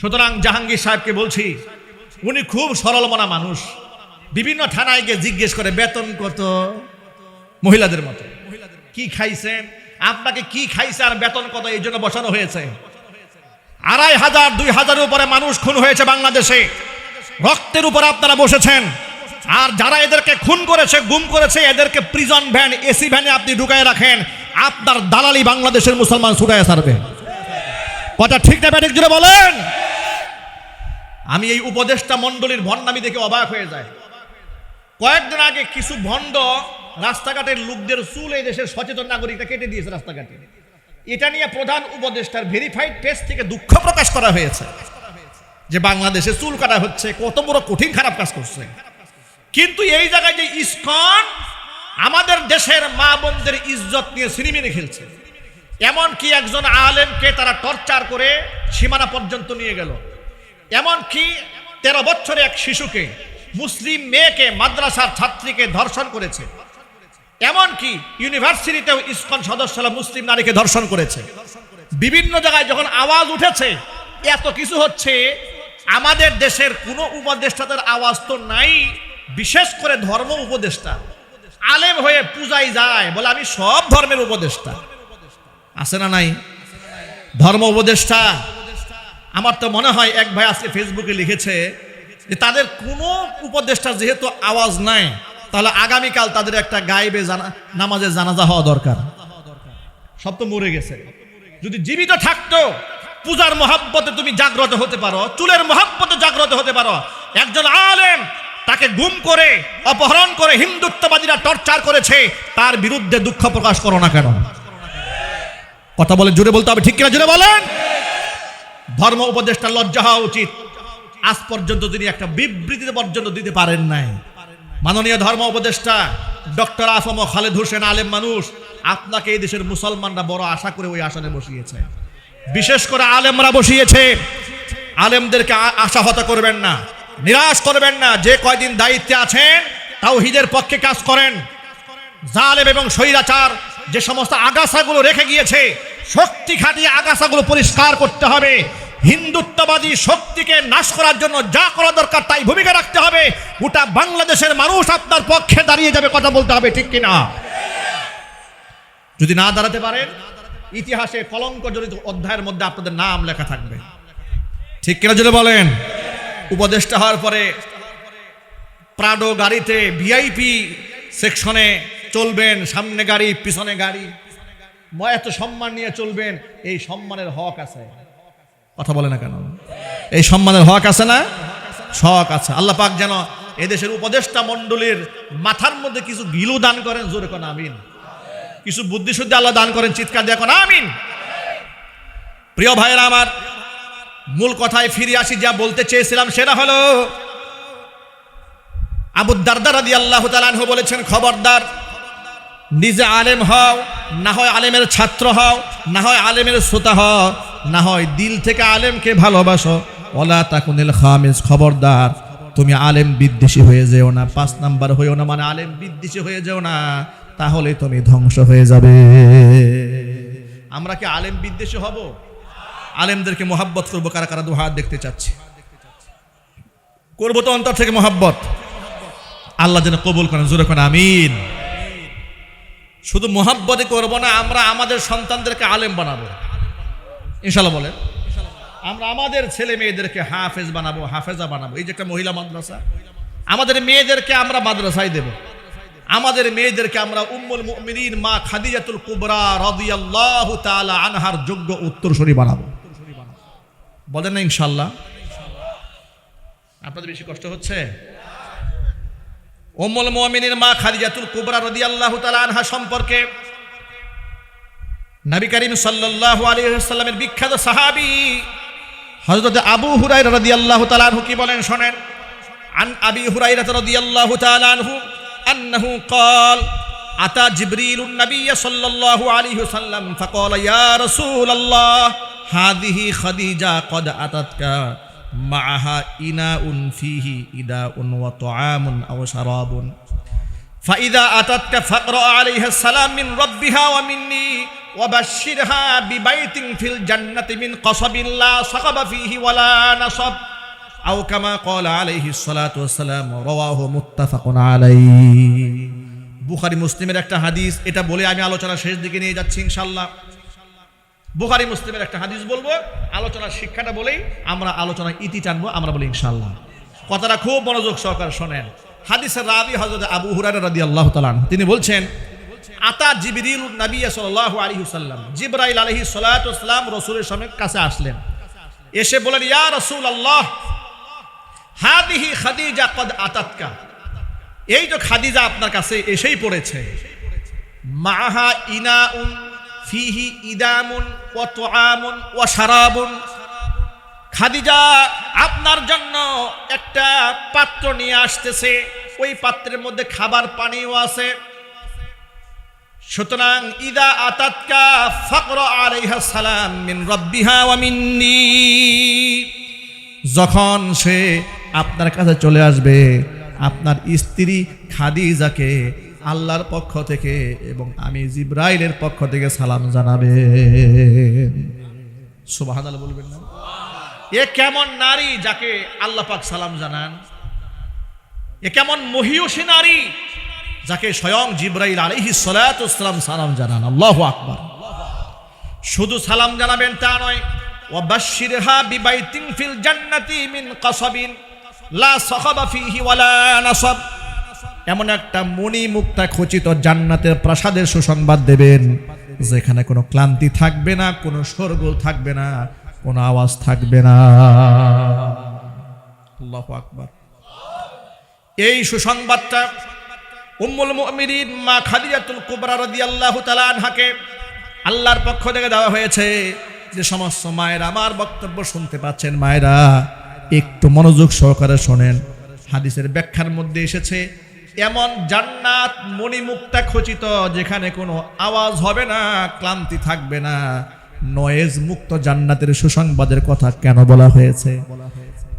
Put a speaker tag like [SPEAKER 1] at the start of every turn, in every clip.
[SPEAKER 1] সুতরাং জাহাঙ্গীর সাহেবকে বলছি, উনি খুব সরল মনা মানুষ। বিভিন্ন থানায় গিয়ে জিজ্ঞেস করে বেতন কত? মহিলাদের মতো। কি খাইছেন? আপনাকে কি খাইছে আর বেতন কত? এই জন্য বসানো হয়েছে। আড়াই হাজার, দুই হাজারের উপরে মানুষ খুন হয়েছে বাংলাদেশে। রক্তের উপর আপনারা বসেছেন। আর যারা এদেরকে খুন করেছে, গুম করেছে, এদেরকে প্রিজন ভ্যান এসি ভ্যানে আপনি ঢুকায় রাখেন। আপনার দালালি বাংলাদেশের মুসলমান ছুটায় সারবে কথা ঠিক না ব্যাটিক জুড়ে বলেন? আমি এই উপদেষ্টা মণ্ডলীর ভণ্ডামি দেখে অবাক হয়ে যায় কয়েকদিন আগে কিছু ভণ্ড রাস্তাঘাটের লোকদের চুল এই দেশের সচেতন নাগরিকটা কেটে দিয়েছে রাস্তাঘাটে। এটা নিয়ে প্রধান উপদেষ্টার ভেরিফাইড টেস্ট থেকে দুঃখ প্রকাশ করা হয়েছে যে বাংলাদেশে চুল কাটা হচ্ছে, কত বড় কঠিন খারাপ কাজ করছে। কিন্তু এই জায়গায় যে ইস্কন, আমাদের দেশের মা বোনদের ইজ্জত নিয়ে সিনেমিনে খেলছে। এমন কি একজন আলেমকে তারা টর্চার করে সীমানা পর্যন্ত নিয়ে গেল। এমন কি তেরো বছরে এক শিশুকে, মুসলিম মেয়েকে মাদ্রাসার ছাত্রীকে ধর্ষণ করেছে। এমন কি ইউনিভার্সিটিতেও ইসকন সদস্যরা মুসলিম নারীকে ধর্ষণ করেছে। বিভিন্ন জায়গায় যখন আওয়াজ উঠেছে, এত কিছু হচ্ছে, আমাদের দেশের কোনো উপদেষ্টাদের আওয়াজ তো নাই, বিশেষ করে ধর্ম উপদেষ্টা। আলেম হয়ে পূজায় যায় বলে আমি সব ধর্মের উপদেষ্টা। আছে না নাই? ধর্ম উপদেষ্টা আমার তো মনে হয় এক ভাই আজকে ফেসবুকে লিখেছে যে তাদের কোনো উপদেষ্টা যেহেতু আওয়াজ নাই, তাহলে আগামীকাল তাদের একটা গাইবে জানা নামাজের জানাজা হওয়া দরকার। সব তো মরে গেছে। যদি জীবিত থাকতো, পূজার মহাব্বতে তুমি জাগ্রত হতে পারো, চুলের মহাব্বতে জাগ্রত হতে পারো। একজন আলেম তাকে গুম করে, অপহরণ করে হিন্দুত্ববাদীরা টর্চার করেছে, তার বিরুদ্ধে দুঃখ প্রকাশ করো না কেন? কথা বলে জোরে বলতে হবে, ঠিক কিনা জুড়ে বলেন? ধর্ম উপদেষ্টা লজ্জা হওয়া উচিত। আজ পর্যন্ত তিনি একটা বিবৃতি পর্যন্ত দিতে পারেন নাই। মাননীয় ধর্ম উপদেষ্টা ডক্টর আফম খালেদ হোসেন আলেম মানুষ, আপনাকে এই দেশের মুসলমানরা বড় আশা করে ওই আসনে বসিয়েছে। বিশেষ করে আলেমরা বসিয়েছে। আলেমদেরকে আশাহত করবেন না, নিরাশ করবেন না। যে কয়দিন দায়িত্বে আছেন তাও হিদের পক্ষে কাজ করেন। জালেম এবং স্বৈরাচার যে সমস্ত আগাছাগুলো রেখে গিয়েছে শক্তি খাটিয়ে আগাছাগুলো পরিষ্কার করতে হবে। হিন্দুত্ববাদী শক্তিকে নাশ করার জন্য যা করা দরকার তাই ভূমিকা রাখতে হবে। গোটা বাংলাদেশের মানুষ আপনার পক্ষে দাঁড়িয়ে যাবে, কথা বলতে হবে, ঠিক কিনা? যদি না দাঁড়াতে পারেন, ইতিহাসে কলঙ্ক জড়িত অধ্যায়ের মধ্যে আপনাদের নাম লেখা থাকবে। ঠিক কিনা যদি বলেন? উপদেষ্টা হওয়ার পরে প্রাডো গাড়িতে ভিআইপি সেকশনে চলবেন, সামনে গাড়ি, পিছনে গাড়ি। এত সম্মান নিয়ে চলবেন, এই সম্মানের হক আছে। কথা বলে না কেন? এই সম্মানের হক আছে না? শখ আছে। আল্লাহ পাক যেন এদেশের উপদেষ্টা মণ্ডলীর মাথার মধ্যে কিছু গিলু দান করেন, জোরে কোন আমিন। কিছু বুদ্ধি শুদ্ধি আল্লাহ দান করেন, চিৎকার দিয়ে কোন আমিন। প্রিয় ভাইয়েরা আমার, মূল কথায় ফিরে আসি, যা বলতে চেয়েছিলাম সেটা হলো, আবু দারদার রাদি আল্লাহ বলেছেন, খবরদার নিজে আলেম হও, না হয় আলেমের ছাত্র হও, না হয় আলেমের শ্রোতা হও, না হয় দিল থেকে আলেমকে ভালোবাসো। ওলা তাকুনিল খামিজ, খবরদার। তুমি আলেম বিদ্বেষী হয়ে যেও না, পাঁচ নাম্বার হয়েও না মানে আলেম বিদ্বেষী হয়ে যেও না তাহলে তুমি ধ্বংস হয়ে যাবে। আমরা কি আলেম বিদ্বেষী হব? আলেমদেরকে মোহাব্বত করব, কারা কারা দু হাত দেখতে চাচ্ছি? করব তো অন্তর থেকে মোহাব্বত। আল্লাহ যেন কবুল করেন, জোরে করেন, আমিন। শুধু মোহাব্বতে করব না, আমরা আমাদের সন্তানদেরকে আলেম বানাবো। ইনশাল্লাহ বলেন। আমরা আমাদের ছেলে মেয়েদেরকে হাফেজ বানাবো, হাফেজা বানাবো। এই যে একটা মহিলা মাদ্রাসা, আমাদের মেয়েদেরকে আমরা মাদ্রাসায় দেব। আমাদের মেয়েদেরকে আমরা উম্মুল মুমিনিন মা খাদিজাতুল কুবরা রাদিয়াল্লাহু তাআলা আনহার যোগ্য উত্তরসূরি বানাবো। বলেন না ইনশাল্লাহ? আপনাদের বেশি কষ্ট হচ্ছে? ওমল মোয়ামিনের মা খাদিজাতুল কুবরা রদি আল্লাহ আনহা সম্পর্কে নবী করিম সাল্লাহ আলিয়াল্লামের বিখ্যাত সাহাবি হজরত আবু হুরাই রদি আল্লাহ তালানহু কি বলেন শোনেন? আন আবি হুরাই عنه আল্লাহ قال আন্নাহু কল আতা صلى নবী عليه وسلم فقال يا رسول الله هذه খাদিজা কদ আতাতকা। মাহা ইনা উন ফিহি ইদা উন ওয়া তোয়ামুন আবসারাবুন ফাইদা আতাতকা ফাকর আলাইহা সালাম মিন রব্বিহা ওয়া মিন্নি ওয়াবাশশিরহা বিবাইতিন ফিল জান্নাতি মিন কসবিন লা সাকাবা ফিহি ওয়ালা নাসাব। আও কামা ক্বালা আলাইহি সালাতু ওয়াস সালাম রাওয়াহু মুত্তাফাকুন মুসলিমের একটা হাদিস, এটা বলে আমি আলোচনা শেষ দিকে নিয়ে যাচ্ছি ইনশাআল্লাহ। বুখারি, মুসলিমের একটা হাদিস বলব, আলোচনার শিক্ষাটা বলেই আমরা আলোচনা ইতি টানবো, আমরা বলি ইনশাল্লাহ কথাটা খুব মনোযোগ সহকারে শোনেন। হাদিসের রাবি হজরত আবু হুরারা রাদি আল্লাহ তালান তিনি বলছেন, আতা জিবরিল নবী সাল্লাল্লাহু আলাইহি সাল্লাম জিবরাইল আলাইহি সালাতু ওয়াসসালাম রাসূলের সামনে কাছে আসলেন। এসে বলেন, ইয়া রাসূলুল্লাহ হাদিহি খাদিজা কদ আতাতকা। এই তো খাদিজা আপনার কাছে এসেই পড়েছে। মাহা ইনাউন ফিহি ইদামুন ও তোয়ামুন ও সারাবুন খাদিজা, আপনার জন্য একটা পাত্র নিয়ে আসতেছে। ওই পাত্রের মধ্যে খাবার পানিও আছে। সুতরাং, ইদা আতাতকা ফকর আলাইহা সালাম মিন রব্বিহা ওয়া মিন্নি। যখন সে আপনার কাছে চলে আসবে, আপনার স্ত্রী খাদিজাকে আল্লাহর পক্ষ থেকে এবং আমি জিব্রাইলের পক্ষ থেকে সালাম জানাবে। সুবাহান বলবেন না? এ কেমন নারী যাকে আল্লাহ পাক সালাম জানান? এ কেমন মহিয়সী নারী যাকে স্বয়ং জিব্রাইল আলাইহি সালাম সালাম জানান? আল্লাহ আকবার। শুধু সালাম জানাবেন তা নয়, ওয়াবাশশিরহা বিবাইতিন ফিল জান্নাতি মিন কাসাবিন, লা সাখাবা ফিহি ওয়ালা নাসাব। এমন একটা মণি মুক্তা খচিত জান্নাতের প্রাসাদের সুসংবাদ দেবেন, যেখানে কোনো ক্লান্তি থাকবে না, কোনো শোরগোল থাকবে না, কোনো আওয়াজ থাকবে না। আকবার। এই সুসংবাদটা উম্মুল মুমিনিন মা খাদিজাতুল কুবরা রাদিয়াল্লাহু তাআলা আনহাকে আল্লাহর পক্ষ থেকে দেওয়া হয়েছে যে সমস্ত মায়ের আমার বক্তব্য শুনতে পাচ্ছেন। মায়েরা, একটু মনোযোগ সহকারে শোনেন। হাদিসের ব্যাখ্যার মধ্যে এসেছে এমন জান্নাত মণিমুক্তা খচিত যেখানে কোনো আওয়াজ হবে না, ক্লান্তি থাকবে না। নয়েজ মুক্ত জান্নাতের সুসংবাদের কথা কেন বলা হয়েছে?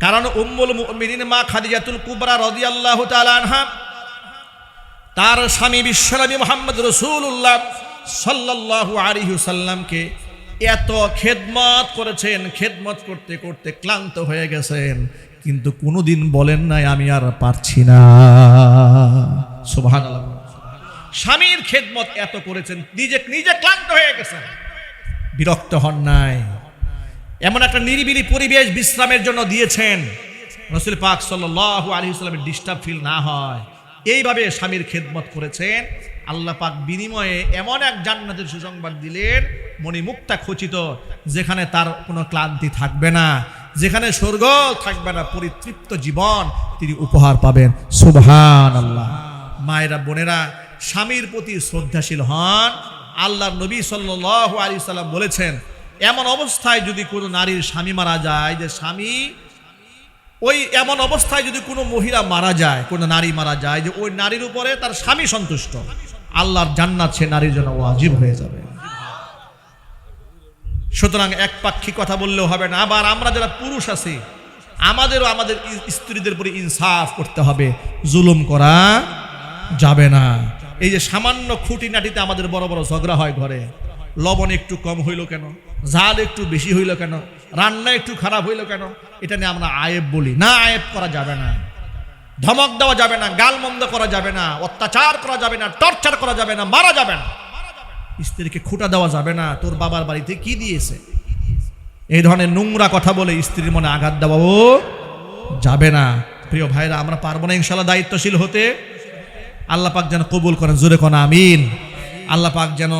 [SPEAKER 1] কারণ উম্মুল মুমিনিন মা খাদিজাতুল কুবরা রাদিয়াল্লাহু আনহা, তার স্বামী বিশ্বনবী মোহাম্মদ রসুল্লাহ সাল্লাল্লাহু আলাইহি সাল্লামকে এত খেদমত করেছেন, খেদমত করতে করতে ক্লান্ত হয়ে গেছেন, কিন্তু কোনোদিন বলেন নাই, আমি আর পারছি না। সুবহানাল্লাহ। স্বামীর খেদমত এত করেছেন, নিজে নিজে ক্লান্ত হয়ে গেছেন। বিরক্ত হন নাই। এমন একটা নিরিবিলি পরিবেশ বিশ্রামের জন্য দিয়েছেন। রসুল পাক সাল্লাহ আলী ইসলামের ডিস্টার্ব ফিল না হয়। এইভাবে স্বামীর খেদমত করেছেন। আল্লাহ পাক বিনিময়ে এমন এক জান্নাতের সুসংবাদ দিলেন মণিমুক্তা খচিত, যেখানে তার কোনো ক্লান্তি থাকবে না, যেখানে স্বর্গ থাকবে না, পরিতৃপ্ত জীবন তিনি উপহার পাবেন। সুবহান আল্লাহ মায়েরা, বোনেরা, স্বামীর প্রতি শ্রদ্ধাশীল হন। আল্লাহর নবী সাল্লাহ আলী সাল্লাম বলেছেন, এমন অবস্থায় যদি কোনো নারীর স্বামী মারা যায়, যে স্বামী, ওই এমন অবস্থায় যদি কোনো মহিলা মারা যায়, কোনো নারী মারা যায়, যে ওই নারীর উপরে তার স্বামী সন্তুষ্ট, আল্লাহর জান্নাত সে নারীর জন্য ওয়াজিব হয়ে যাবে। সুতরাং এক পাক্ষি কথা বললেও হবে না। আবার আমরা যারা পুরুষ আছি, আমাদেরও আমাদের স্ত্রীদের উপরে ইনসাফ করতে হবে। জুলুম করা যাবে না। এই যে সামান্য খুঁটিনাটিতে আমাদের বড় বড় ঝগড়া হয় ঘরে, লবণ একটু কম হইল কেন? ঝাল একটু বেশি হইল কেন? রান্না একটু খারাপ হইল কেন? এটা নিয়ে আমরা আয়েব বলি। না আয়েব করা যাবে না। ধমক দেওয়া যাবে না, গালমন্দ করা যাবে না, অত্যাচার করা যাবে না, টর্চার করা যাবে না, মারা যাবে না। স্ত্রীকে খুঁটা দেওয়া যাবে না। তোর বাবার বাড়িতে কি দিয়েছে? এই ধরনের নোংরা কথা বলে স্ত্রীর মনে আঘাত দেওয়াও যাবে না। প্রিয় ভাইরা, আমরা পারব না ইনশাল্লাহ দায়িত্বশীল হতে। আল্লাহ পাক যেন কবুল করেন, জোরে কোন, আমিন। আল্লাহ পাক যেন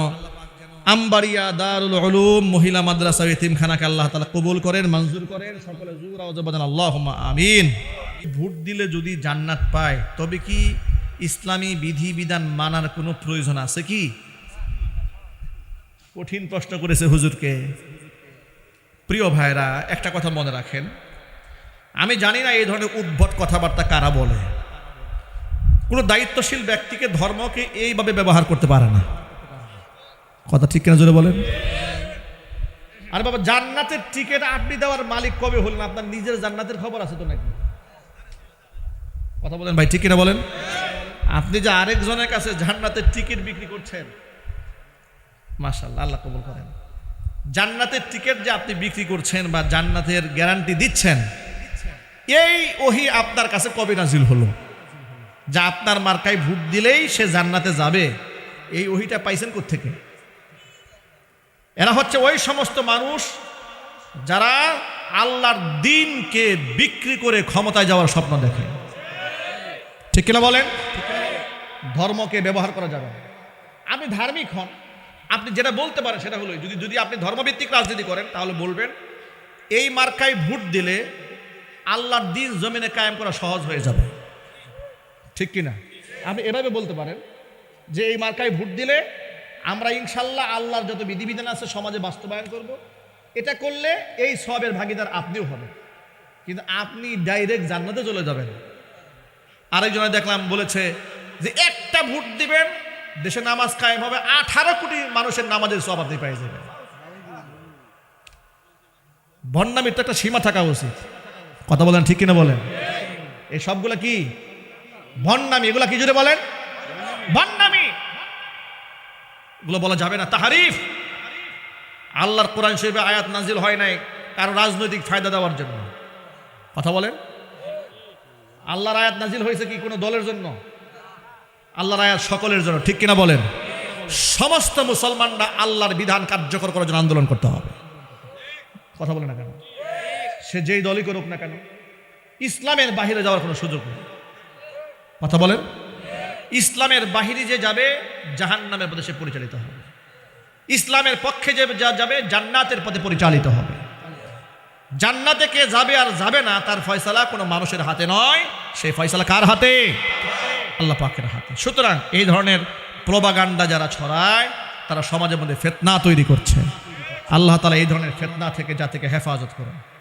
[SPEAKER 1] আম্বারিয়া দারুল উলুম, মহিলা মাদ্রাসা ইতিমখানাকে আল্লাহ তাআলা কবুল করেন, মঞ্জুর করেন, সকলে জুর আওয়াজ আল্লাহুম্মা আমিন। ভোট দিলে যদি জান্নাত পায়, তবে কি ইসলামী বিধি বিধান মানার কোনো প্রয়োজন আছে কি? কঠিন প্রশ্ন করেছে হুজুরকে। প্রিয় ভাইরা, একটা কথা মনে রাখেন। আমি জানি না এই ধরনের উদ্ভট কথাবার্তা কারা বলে। কোনো দায়িত্বশীল ব্যক্তিকে ধর্মকে এইভাবে ব্যবহার করতে পারে না। কথা ঠিক কেনা জোরে বলেন? আর বাবা, জান্নাতের টিকিট আপনি দেওয়ার মালিক কবে হলেন? আপনার নিজের জান্নাতের খবর আছে তো নাকি? কথা বলেন ভাই, ঠিক কিনা বলেন? আপনি যে আরেকজনের কাছে জান্নাতের টিকিট বিক্রি করছেন মাশাল্লাহ আল্লাহ কবুল করেন। জান্নাতের টিকিট যে আপনি বিক্রি করছেন বা জান্নাতের গ্যারান্টি দিচ্ছেন, এই ওহি আপনার কাছে কবে নাজিল হলো? যা আপনার মার্কায় ভোট দিলেই সে জান্নাতে যাবে, এই ওহিটা পাইছেন থেকে এরা হচ্ছে ওই সমস্ত মানুষ যারা আল্লাহর দিনকে বিক্রি করে ক্ষমতায় যাওয়ার স্বপ্ন দেখে। ঠিক কিনা বলেন? ধর্মকে ব্যবহার করা যাবে আপনি ধার্মিক হন আপনি যেটা বলতে পারেন সেটা হলো, যদি যদি আপনি ধর্মভিত্তিক রাজনীতি করেন, তাহলে বলবেন, এই মার্কায় ভোট দিলে আল্লাহর দিন জমিনে কায়েম করা সহজ হয়ে যাবে। ঠিক কিনা? আপনি এভাবে বলতে পারেন যে এই মার্কায় ভোট দিলে আমরা ইনশাল্লাহ আল্লাহর যত বিধিবিধান আছে সমাজে বাস্তবায়ন করব। এটা করলে এই সবের ভাগিদার আপনিও হবেন। কিন্তু আপনি ডাইরেক্ট জান্নাতে চলে যাবেন। আরেকজনে দেখলাম বলেছে যে একটা ভোট দিবেন দেশে নামাজ কায়েম হবে, আঠারো কোটি মানুষের নামাজের সব আপনি পেয়ে যাবেন। ভণ্ডামির তো একটা সীমা থাকা উচিত। কথা বলেন ঠিক কিনা বলেন? এই সবগুলা কি? ভণ্ডামি এগুলা কি জুড়ে বলেন? ভণ্ডামি এগুলো বলা যাবে না। তাহারিফ। আল্লাহর কোরআন শরীফে আয়াত নাজিল হয় নাই কারও রাজনৈতিক ফায়দা দেওয়ার জন্য। কথা বলেন? আল্লাহর আয়াত নাজিল হয়েছে কি কোনো দলের জন্য? আল্লাহর আয়াত সকলের জন্য, ঠিক কিনা বলেন? সমস্ত মুসলমানরা আল্লাহর বিধান কার্যকর করার জন্য আন্দোলন করতে হবে। কথা বলে না কেন? সে যেই দলই করুক না কেন, ইসলামের বাহিরে যাওয়ার কোনো সুযোগ নেই। কথা বলেন? ইসলামের বাহিরে যে যাবে জাহান নামের পথে সে পরিচালিত হবে। ইসলামের পক্ষে যে যা যাবে, জান্নাতের পথে পরিচালিত হবে। জান্নাতে কে যাবে আর যাবে না, তার ফয়সালা কোনো মানুষের হাতে নয়। সেই ফয়সালা কার হাতে? আল্লাহ পাকের হাতে। সুতরাং এই ধরনের প্রবাগান্ডা যারা ছড়ায়, তারা সমাজের মধ্যে ফেতনা তৈরি করছে। আল্লাহ তালা এই ধরনের ফেতনা থেকে জাতিকে হেফাজত করুন।